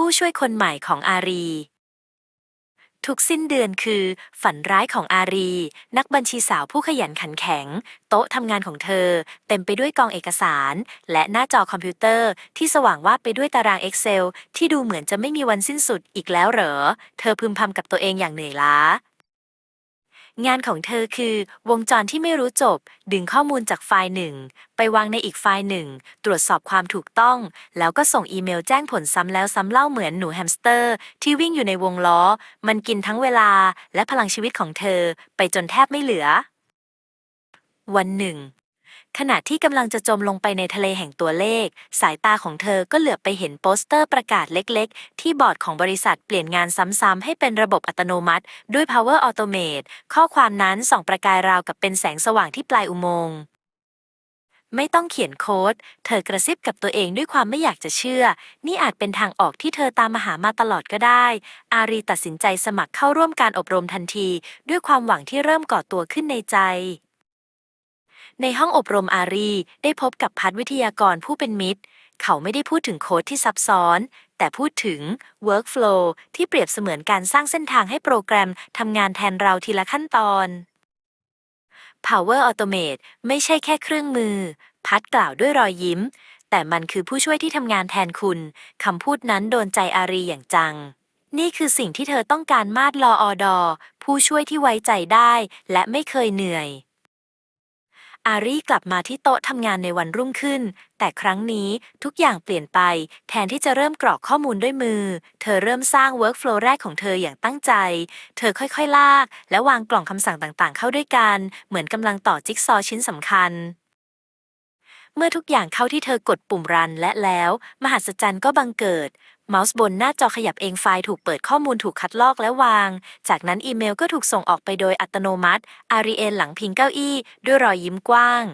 ผู้ช่วยคนใหม่ของอารี ทุกสิ้นเดือนคือ ฝันร้ายของอารี นักบัญชีสาวผู้ขยันขันแข็ง โต๊ะทำงานของเธอ เต็มไปด้วยกองเอกสาร และหน้าจอคอมพิวเตอร์ที่สว่างวาดไปด้วยตาราง Excel ที่ดูเหมือนจะไม่มีวันสิ้นสุดอีกแล้วเหรอ เธอพึมพำกับตัวเองอย่างเหนื่อยล้า งานของเธอคือ วงจรที่ไม่รู้จบ ดึงข้อมูลจากไฟล์หนึ่ง ไปวางในอีกไฟล์หนึ่ง ตรวจสอบความถูกต้อง แล้วก็ส่งอีเมลแจ้งผลซ้ำแล้วซ้ำเล่าเหมือนหนูแฮมสเตอร์ ที่วิ่งอยู่ในวงล้อ มันกินทั้งเวลาและพลังชีวิตของเธอ ไปจนแทบไม่เหลือ วันหนึ่ง ขณะที่กำลังจะจมลงไปในทะเลแห่งตัวเลข สายตาของเธอก็เหลือบไปเห็นโปสเตอร์ประกาศเล็ก ๆ ที่บอร์ดของบริษัทเปลี่ยนงานซ้ำๆให้เป็นระบบอัตโนมัติ ด้วย Power Automate ข้อความนั้นส่องประกายราวกับเป็นแสงสว่างที่ปลายอุโมงค์ไม่ต้องเขียนโค้ด เธอกระซิบกับตัวเองด้วยความไม่อยากจะเชื่อ นี่อาจเป็นทางออกที่เธอตามมาหามาตลอดก็ได้ อารีตัดสินใจสมัครเข้าร่วมการอบรมทันที ด้วยความหวังที่เริ่มก่อตัวขึ้นในใจ ในห้องอบรมอารีได้พบกับพัฒวิทยากรผู้เป็นมิตร เขาไม่ได้พูดถึงโค้ดที่ซับซ้อน แต่พูดถึง workflow ที่เปรียบเสมือนการสร้างเส้นทางให้โปรแกรมทำงานแทนเราทีละขั้นตอน Power Automate ไม่ใช่แค่เครื่องมือ พัดกล่าวด้วยรอยยิ้ม แต่มันคือผู้ช่วยที่ทำงานแทนคุณ คำพูดนั้นโดนใจอารีอย่างจัง นี่คือสิ่งที่เธอต้องการมาดรออดอผู้ช่วยที่ไว้ใจได้ และไม่เคยเหนื่อย อารีกลับมาที่โต๊ะทำงานในวันรุ่งขึ้น แต่ครั้งนี้ทุกอย่างเปลี่ยนไป แทนที่จะเริ่มกรอกข้อมูลด้วยมือ เธอเริ่มสร้าง workflow แรกของเธออย่างตั้งใจ เธอค่อยๆ ลาก และวางกล่องคำสั่งต่างๆ เข้าด้วยกัน เหมือนกำลังต่อจิ๊กซอว์ชิ้นสำคัญ เมื่อทุกอย่างเข้าที่เธอกดปุ่มรันและแล้ว มหัศจรรย์ก็บังเกิด เมาส์บนหน้าจอขยับเองไฟล์ถูกเปิดข้อมูลถูกคัดลอกและวาง จากนั้นอีเมลก็ถูกส่งออกไปโดยอัตโนมัติ อารีเอลหลังพิงเก้าอี้ ด้วยรอยยิ้มกว้าง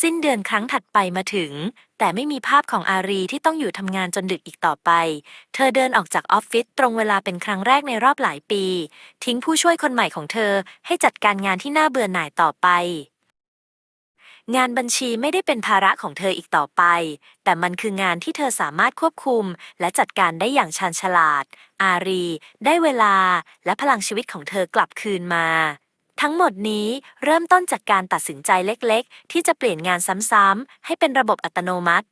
สิ้นเดือนครั้งถัดไปมาถึง แต่ไม่มีภาพของอารีที่ต้องอยู่ทำงานจนดึกอีกต่อไป เธอเดินออกจากออฟฟิศตรงเวลาเป็นครั้งแรกในรอบหลายปี ทิ้งผู้ช่วยคนใหม่ของเธอให้จัดการงานที่น่าเบื่อหน่ายต่อไป งานบัญชีไม่ได้เป็นภาระของเธออีกต่อไป แต่มันคืองานที่เธอสามารถควบคุม และจัดการได้อย่างชาญฉลาด อารี ได้เวลา และพลังชีวิตของเธอกลับคืนมา ทั้งหมดนี้เริ่มต้นจากการตัดสินใจเล็กๆ ที่จะเปลี่ยนงานซ้ำๆให้เป็นระบบอัตโนมัติ